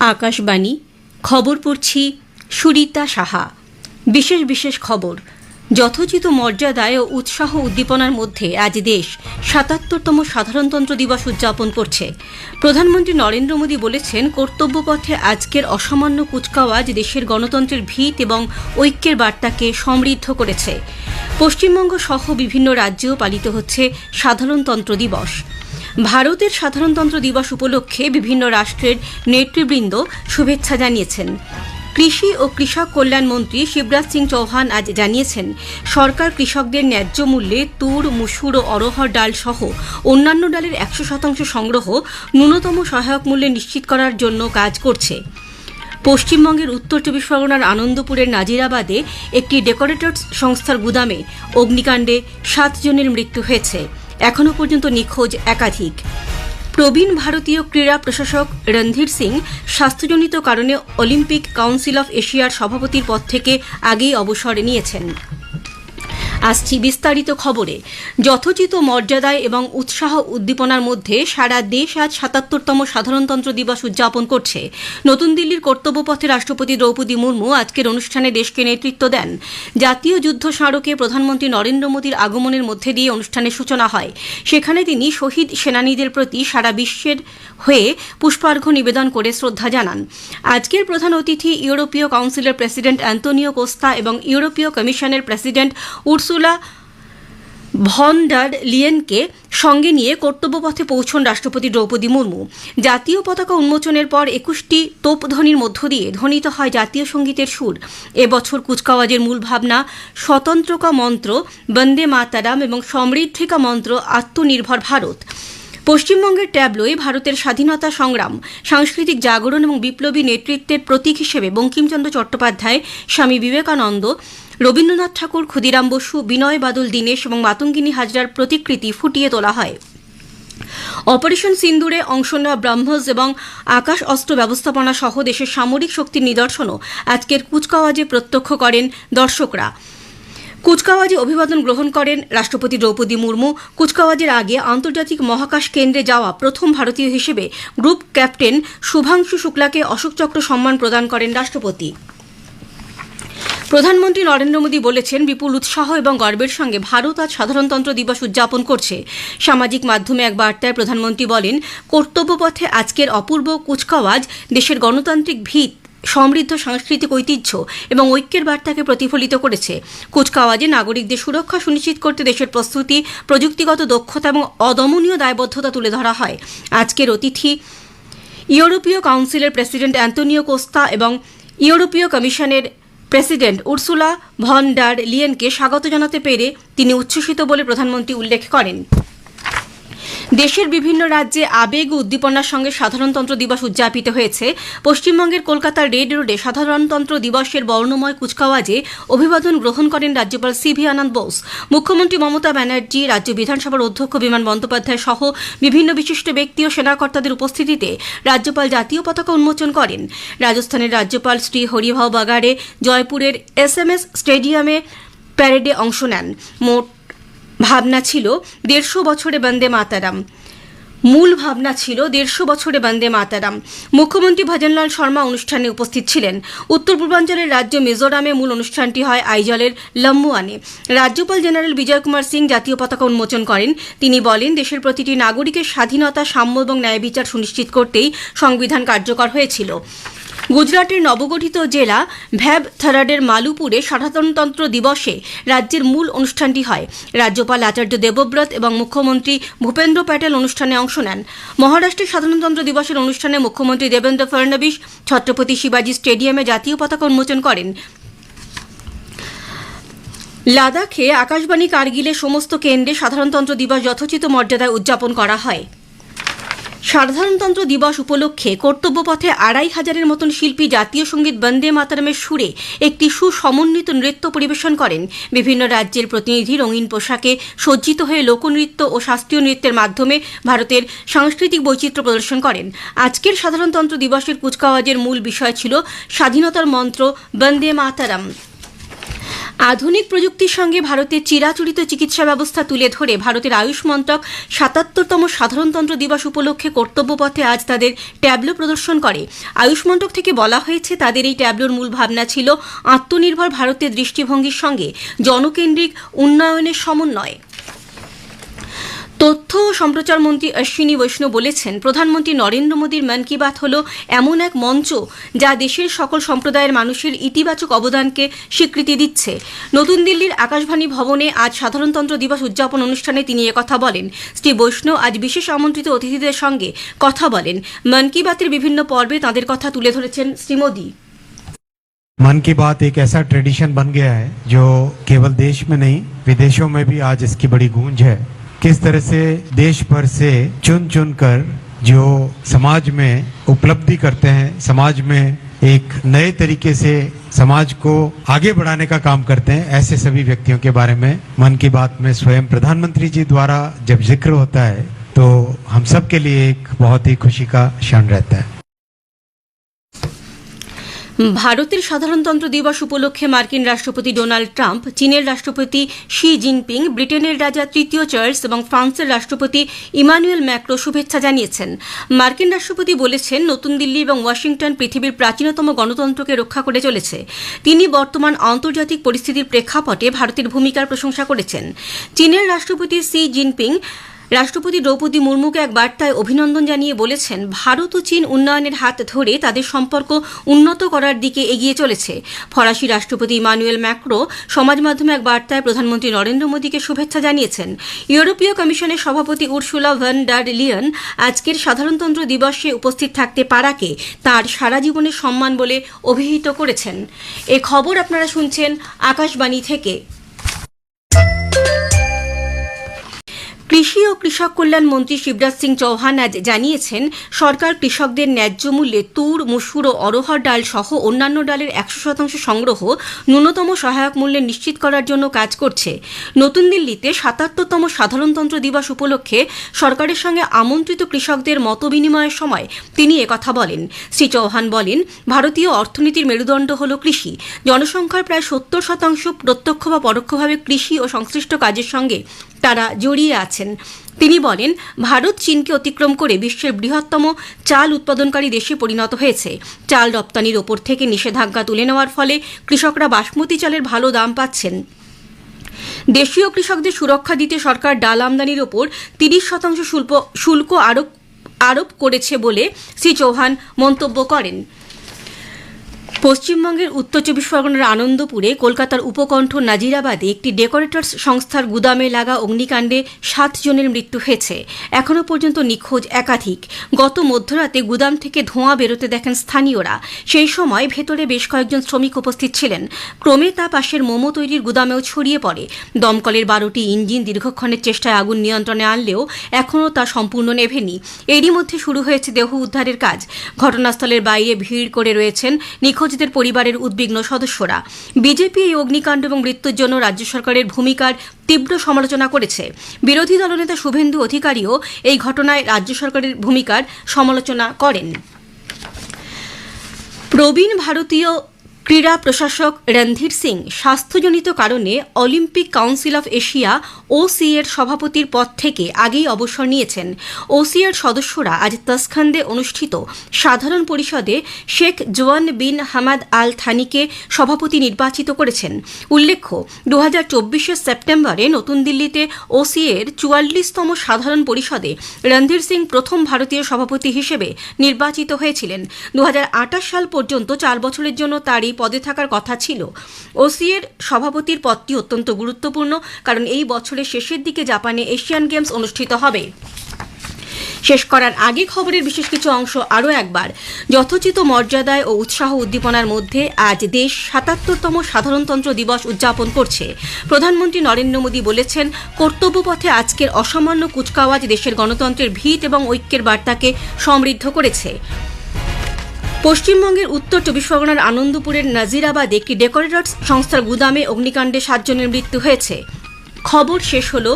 আকাশবাণী, খবর পড়ছি সুরিতা সাহা। বিশেষ বিশেষ খবর, যথোচিত মর্যাদায় ও উৎসাহ উদ্দীপনার মধ্যে আজ দেশ সাতাত্তরতম সাধারণতন্ত্র দিবস উদযাপন করছে। প্রধানমন্ত্রী নরেন্দ্র মোদী বলেছেন কর্তব্যপথে আজকের অসামান্য কুচকাওয়াজ দেশের গণতন্ত্রের ভিত এবং ঐক্যের বার্তাকে সমৃদ্ধ করেছে। পশ্চিমবঙ্গ সহ বিভিন্ন রাজ্যেও পালিত হচ্ছে সাধারণতন্ত্র দিবস। ভারতের সাধারণতন্ত্র দিবস উপলক্ষে বিভিন্ন রাষ্ট্রের নেতৃবৃন্দ শুভেচ্ছা জানিয়েছেন। কৃষি ও কৃষক কল্যাণ মন্ত্রী শিবরাজ সিং চৌহান আজ জানিয়েছেন, সরকার কৃষকদের ন্যায্য মূল্যে তুর, মুসুর ও অরহর ডাল সহ অন্যান্য ডালের একশো শতাংশ সংগ্রহ ন্যূনতম সহায়ক মূল্যে নিশ্চিত করার জন্য কাজ করছে। পশ্চিমবঙ্গের উত্তর চব্বিশ পরগনার আনন্দপুরের নাজিরাবাদে একটি ডেকোরেটর্স সংস্থার গুদামে অগ্নিকাণ্ডে সাতজনের মৃত্যু হয়েছে। এখনও পর্যন্ত নিখোঁজ একাধিক। প্রবীণ ভারতীয় ক্রীড়া প্রশাসক রণধীর সিং স্বাস্থ্যজনিত কারণে অলিম্পিক কাউন্সিল অফ এশিয়ার সভাপতির পদ থেকে আগেই অবসর নিয়েছেন। আসছি বিস্তারিত খবরে। যথোচিত মর্যাদায় এবং উৎসাহ উদ্দীপনার মধ্যে সারা দেশ আজ সাতাত্তরতম সাধারণতন্ত্র দিবস উদযাপন করছে। নতুন দিল্লির কর্তব্যপথে রাষ্ট্রপতি দ্রৌপদী মুর্মু আজকের অনুষ্ঠানে দেশকে নেতৃত্ব দেন। জাতীয় যুদ্ধ স্মারকে প্রধানমন্ত্রী নরেন্দ্র মোদীর আগমনের মধ্যে দিয়ে অনুষ্ঠানের সূচনা হয়। সেখানে তিনি শহীদ সেনানীদের প্রতি সারা বিশ্বের হয়ে পুষ্পার্ঘ্য নিবেদন করে শ্রদ্ধা জানান। আজকের প্রধান অতিথি ইউরোপীয় কাউন্সিলের প্রেসিডেন্ট অ্যান্তোনিও কোস্তা এবং ইউরোপীয় কমিশনের প্রেসিডেন্ট উর্সুলা ভন ডার লিয়েনকে সঙ্গে নিয়ে কর্তব্যপথে পৌঁছন রাষ্ট্রপতি দ্রৌপদী মুর্মু। জাতীয় পতাকা উন্মোচনের পর একুশটি তোপধ্বনির মধ্য দিয়ে ধ্বনিত হয় জাতীয় সঙ্গীতের সুর। এবছর কুচকাওয়াজের মূল ভাবনা, স্বতন্ত্রকা মন্ত্র বন্দে মাতারাম এবং সমৃদ্ধিকা মন্ত্র আত্মনির্ভর ভারত। পশ্চিমবঙ্গের ট্যাবলোয় ভারতের স্বাধীনতা সংগ্রাম, সাংস্কৃতিক জাগরণ এবং বিপ্লবী নেতৃত্বের প্রতীক হিসেবে বঙ্কিমচন্দ্র চট্টোপাধ্যায়, স্বামী বিবেকানন্দ রবীন্দ্রনাথ ঠাকুর, ক্ষুদিরাম বসু, বিনয় বাদল, দীনেশ এবং মাতঙ্গিনী হাজরার প্রতিকৃতি ফুটিয়ে তোলা হয়। অপারেশন সিন্দুরে অংশ নেওয়া ব্রাহ্মস এবং আকাশ অস্ত্র ব্যবস্থাপনা সহ দেশের সামরিক শক্তির নিদর্শনও আজকের কুচকাওয়াজে প্রত্যক্ষ করেন দর্শকরা। কুচকাওয়াজে অভিবাদন গ্রহণ করেন রাষ্ট্রপতি দ্রৌপদী মুর্মু। কুচকাওয়াজের আগে আন্তর্জাতিক মহাকাশ কেন্দ্রে যাওয়া প্রথম ভারতীয় হিসেবে গ্রুপ ক্যাপ্টেন শুভাংশু শুক্লাকে অশোক চক্র সম্মান প্রদান করেন রাষ্ট্রপতি। প্রধানমন্ত্রী নরেন্দ্র মোদী বলেছেন, বিপুল উৎসাহ এবং গর্বের সঙ্গে ভারত আজ সাধারণতন্ত্র দিবস উদযাপন করছে। সামাজিক মাধ্যমে এক বার্তায় প্রধানমন্ত্রী বলেন কর্তব্যপথে আজকের অপূর্ব কুচকাওয়াজ দেশের গণতান্ত্রিক ভিত, সমৃদ্ধ সাংস্কৃতিক ঐতিহ্য এবং ঐক্যের বার্তাকে প্রতিফলিত করেছে। কুচকাওয়াজে নাগরিকদের সুরক্ষা সুনিশ্চিত করতে দেশের প্রস্তুতি, প্রযুক্তিগত দক্ষতা এবং অদমনীয় দায়বদ্ধতা তুলে ধরা হয়। আজকের অতিথি ইউরোপীয় কাউন্সিলের প্রেসিডেন্ট অ্যান্তোনিও কোস্তা এবং ইউরোপীয় কমিশনের প্রেসিডেন্ট উর্সুলা ভন ডার লিয়েনকে স্বাগত জানাতে পেরে তিনি উচ্ছ্বসিত বলে প্রধানমন্ত্রী উল্লেখ করেন। দেশের বিভিন্ন রাজ্যে আবেগ ও উদ্দীপনার সঙ্গে সাধারণতন্ত্র দিবস উদযাপিত হয়েছে। পশ্চিমবঙ্গের কলকাতার রেড রোডে সাধারণতন্ত্র দিবসের বর্ণময় কুচকাওয়াজে অভিবাদন গ্রহণ করেন রাজ্যপাল সি ভি আনন্দ বোস। মুখ্যমন্ত্রী মমতা ব্যানার্জি, রাজ্য বিধানসভার অধ্যক্ষ বিমান বন্দ্যোপাধ্যায় সহ বিভিন্ন বিশিষ্ট ব্যক্তি ও সেনাকর্তাদের উপস্থিতিতে রাজ্যপাল জাতীয় পতাকা উন্মোচন করেন। রাজস্থানের রাজ্যপাল শ্রী হরিভাও বাগারে জয়পুরের এস এম এস স্টেডিয়ামে প্যারেডে অংশ নেন। মোট ভাবনা ছিল দেড়শো বছরে বন্দে মাতারাম। মূল ভাবনা ছিল দেড়শো বছরে বন্দে মাতারাম। মুখ্যমন্ত্রী ভজনলাল শর্মা অনুষ্ঠানে উপস্থিত ছিলেন। উত্তর পূর্বাঞ্চলের রাজ্য মিজোরামে মূল অনুষ্ঠানটি হয় আইজলের লম্বুয়ানে। রাজ্যপাল জেনারেল বিজয় কুমার সিং জাতীয় পতাকা উন্মোচন করেন। তিনি বলেন, দেশের প্রতিটি নাগরিকের স্বাধীনতা, সাম্য এবং ন্যায় বিচার সুনিশ্চিত করতেই সংবিধান কার্যকর হয়েছিল। গুজরাটের নবগঠিত জেলা ভ্যাব থারাডের মালুপুরে সাধারণতন্ত্র দিবসে রাজ্যের মূল অনুষ্ঠানটি হয়। রাজ্যপাল আচার্য দেবব্রত এবং মুখ্যমন্ত্রী ভূপেন্দ্র প্যাটেল অনুষ্ঠানে অংশ নেন। মহারাষ্ট্রের সাধারণতন্ত্র দিবসের অনুষ্ঠানে মুখ্যমন্ত্রী দেবেন্দ্র ফডণবীশ ছত্রপতি শিবাজী স্টেডিয়ামে জাতীয় পতাকা উন্মোচন করেন। লাদাখে আকাশবাণী কার্গিলের সমস্ত কেন্দ্রে সাধারণতন্ত্র দিবস যথোচিত মর্যাদায় উদযাপন করা হয়। সাধারণতন্ত্র দিবস উপলক্ষে কর্তব্যপথে আড়াই হাজারের মতন শিল্পী জাতীয় সংগীত বন্দে মাতারামের সুরে একটি সুসমন্বিত নৃত্য পরিবেশন করেন। বিভিন্ন রাজ্যের প্রতিনিধি রঙিন পোশাকে সজ্জিত হয়ে লোকনৃত্য ও শাস্ত্রীয় নৃত্যের মাধ্যমে ভারতের সাংস্কৃতিক বৈচিত্র্য প্রদর্শন করেন। আজকের সাধারণতন্ত্র দিবসের কুচকাওয়াজের মূল বিষয় ছিল স্বাধীনতার মন্ত্র বন্দে মাতারাম। আধুনিক প্রযুক্তির সঙ্গে ভারতের চিরাচরিত চিকিৎসা ব্যবস্থা তুলে ধরে ভারতের আয়ুষ মন্ত্রক সাতাত্তরতম সাধারণতন্ত্র দিবস উপলক্ষে কর্তব্যপথে আজ তাদের ট্যাবলো প্রদর্শন করে। আয়ুষ মন্ত্রক থেকে বলা হয়েছে, তাদের এই ট্যাবলোর মূল ভাবনা ছিল আত্মনির্ভর ভারতের দৃষ্টিভঙ্গির সঙ্গে জনকেন্দ্রিক উন্নয়নের সমন্বয়। তথ্য ও সম্প্রচার মন্ত্রী অশ্বিনী বৈষ্ণব বলেছেন প্রধানমন্ত্রী নরেন্দ্র মোদীর মন কি বাত হল এমন এক মঞ্চ যা দেশের সকল সম্প্রদায়ের মানুষের ইতিবাচক অবদানকে স্বীকৃতি দিচ্ছে নতুন দিল্লির আকাশবাণী ভবনে আজ সাধারণতন্ত্র দিবস উদযাপন অনুষ্ঠানে তিনি কথা বলেন শ্রী বৈষ্ণব আজ বিশেষ আমন্ত্রিত অতিথিদের সঙ্গে কথা বলেন মন কি বাতের বিভিন্ন পর্বে তাঁদের কথা তুলে ধরেছেন শ্রী মোদী मन की बात एक ऐसा ट्रेडिशन बन गया है जो केवल देश में नहीं विदेशों में भी आज इसकी बड़ी गूंज है किस तरह से देश भर से चुन चुन कर जो समाज में उपलब्धि करते हैं, समाज में एक नए तरीके से समाज को आगे बढ़ाने का काम करते हैं, ऐसे सभी व्यक्तियों के बारे में मन की बात में स्वयं प्रधानमंत्री जी द्वारा जब ज़िक्र होता है तो हम सब के लिए एक बहुत ही खुशी का क्षण रहता है। ভারতের সাধারণতন্ত্র দিবস উপলক্ষে মার্কিন রাষ্ট্রপতি ডোনাল্ড ট্রাম্প, চীনের রাষ্ট্রপতি শি জিনপিং, ব্রিটেনের রাজা তৃতীয় চার্লস এবং ফ্রান্সের রাষ্ট্রপতি ইমানুয়েল ম্যাক্রো শুভেচ্ছা জানিয়েছেন। মার্কিন রাষ্ট্রপতি বলেছেন, নতুন দিল্লি এবং ওয়াশিংটন পৃথিবীর প্রাচীনতম গণতন্ত্রকে রক্ষা করে চলেছে। তিনি বর্তমান আন্তর্জাতিক পরিস্থিতির প্রেক্ষাপটে ভারতের ভূমিকার প্রশংসা করেছেন। চীনের রাষ্ট্রপতি সি জিনপিং রাষ্ট্রপতি দ্রৌপদী মুর্মুকে এক বার্তায় অভিনন্দন জানিয়ে বলেছেন, ভারত ও চীন উন্নয়নের হাত ধরে তাদের সম্পর্ক উন্নত করার দিকে এগিয়ে চলেছে। ফরাসি রাষ্ট্রপতি ইমানুয়েল ম্যাক্রো সমাজ মাধ্যমে এক বার্তায় প্রধানমন্ত্রী নরেন্দ্র মোদীকে শুভেচ্ছা জানিয়েছেন, ইউরোপীয় কমিশনের সভাপতি উর্সুলা ভ্যান ডার লিয়ন আজকের সাধারণতন্ত্র দিবসে উপস্থিত থাকতে পারাকে তার সারা জীবনের সম্মান বলে অভিহিত করেছেন। এ খবর আপনারা শুনছেন আকাশবাণী থেকে। কৃষি ও কৃষক কল্যাণ মন্ত্রী শিবরাজ সিং চৌহান আজ জানিয়েছেন, সরকার কৃষকদের ন্যায্য মূল্যে তুর, মুসুর ও অরহর ডাল সহ অন্যান্য ডালের একশো শতাংশ সংগ্রহ ন্যূনতম সহায়ক মূল্যে নিশ্চিত করার জন্য কাজ করছে। নতুন দিল্লিতে সাতাত্তরতম সাধারণতন্ত্র দিবস উপলক্ষে সরকারের সঙ্গে আমন্ত্রিত কৃষকদের মত বিনিময়ের সময় তিনি একথা বলেন। শ্রী চৌহান বলেন, ভারতীয় অর্থনীতির মেরুদণ্ড হল কৃষি। জনসংখ্যার প্রায় সত্তর শতাংশ প্রত্যক্ষ বা পরোক্ষভাবে কৃষি ও সংশ্লিষ্ট কাজের সঙ্গে তারা জড়িয়ে আছেন। তিনি বলেন, ভারত চীনকে অতিক্রম করে বিশ্বের বৃহত্তম চাল উৎপাদনকারী দেশে পরিণত হয়েছে। চাল রপ্তানির ওপর থেকে নিষেধাজ্ঞা তুলে নেওয়ার ফলে কৃষকরা বাসমতি চালের ভালো দাম পাচ্ছেন। দেশীয় কৃষকদের সুরক্ষা দিতে সরকার ডাল আমদানির ওপর তিরিশ শতাংশ শুল্ক শুল্ক আরোপ আরোপ করেছে বলে শ্রী চৌহান মন্তব্য করেন। পশ্চিমবঙ্গের উত্তর চব্বিশ পরগনার আনন্দপুরে কলকাতার উপকণ্ঠ নাজিরাবাদে একটি ডেকোরেটর্স সংস্থার গুদামে লাগা অগ্নিকাণ্ডে সাত জনের মৃত্যু হয়েছে। এখনও পর্যন্ত নিখোঁজ একাধিক। গত মধ্যরাতে গুদাম থেকে ধোঁয়া বেরোতে দেখেন স্থানীয়রা। সেই সময় ভেতরে বেশ কয়েকজন শ্রমিক উপস্থিত ছিলেন। ক্রমে তা পাশের মোমো তৈরির গুদামেও ছড়িয়ে পড়ে। দমকলের বারোটি ইঞ্জিন দীর্ঘক্ষণের চেষ্টায় আগুন নিয়ন্ত্রণে আনলেও এখনও তা সম্পূর্ণ নেভেনি। এরই মধ্যে শুরু হয়েছে দেহ উদ্ধারের কাজ। ঘটনাস্থলের বাইরে ভিড় করে রয়েছেন নিখোঁজদের পরিবারের উদ্বিগ্ন সদস্যরা। বিজেপি এই অগ্নিকাণ্ড এবং মৃত্যুর জন্য রাজ্য সরকারের ভূমিকার তীব্র সমালোচনা করেছে। বিরোধী দলনেতা শুভেন্দু অধিকারীও এই ঘটনায় রাজ্য সরকারের ভূমিকার সমালোচনা করেন। প্রবীণ ভারতীয় ক্রীড়া প্রশাসক রণধীর সিং স্বাস্থ্যজনিত কারণে Olympic Council of Asia OC এর সভাপতির পদ থেকে আগেই অবসর নিয়েছেন। ওসি এর সদস্যরা আজ তাসখান্দে অনুষ্ঠিত সাধারণ পরিষদে শেখ জোয়ান বিন হামাদ আল থানিকে সভাপতি নির্বাচিত করেছেন। উল্লেখ্য দু হাজার সেপ্টেম্বরে নতুন দিল্লিতে ওসি এর চুয়াল্লিশতম সাধারণ পরিষদে রণধীর সিং প্রথম ভারতীয় সভাপতি হিসেবে নির্বাচিত হয়েছিলেন। দু হাজার আঠাশ সাল পর্যন্ত চার বছরের জন্য তার এই পদে থাকার কথা ছিল। ওসিএর সভাপতির পদটি অত্যন্ত গুরুত্বপূর্ণ, কারণ এই বছরের শেষের দিকে জাপানে এশিয়ান গেমস অনুষ্ঠিত হবে। শেষ করার আগে খবরের বিশেষ কিছু অংশ আরও একবার। যথোচিত মর্যাদায় ও উৎসাহ উদ্দীপনার মধ্যে আজ দেশ সাতাত্তরতম সাধারণতন্ত্র দিবস উদযাপন করছে। প্রধানমন্ত্রী নরেন্দ্র মোদী বলেছেন কর্তব্যপথে আজকের অসামান্য কুচকাওয়াজ দেশের গণতন্ত্রের ভিত এবং ঐক্যের বার্তাকে সমৃদ্ধ করেছে। পশ্চিমবঙ্গের উত্তর চব্বিশ পরগনার আনন্দপুরের নাজিরাবাদে একটি ডেকোরেটর্স সংস্থার গুদামে অগ্নিকাণ্ডে সাতজনের মৃত্যু হয়েছে। খবর শেষ হলো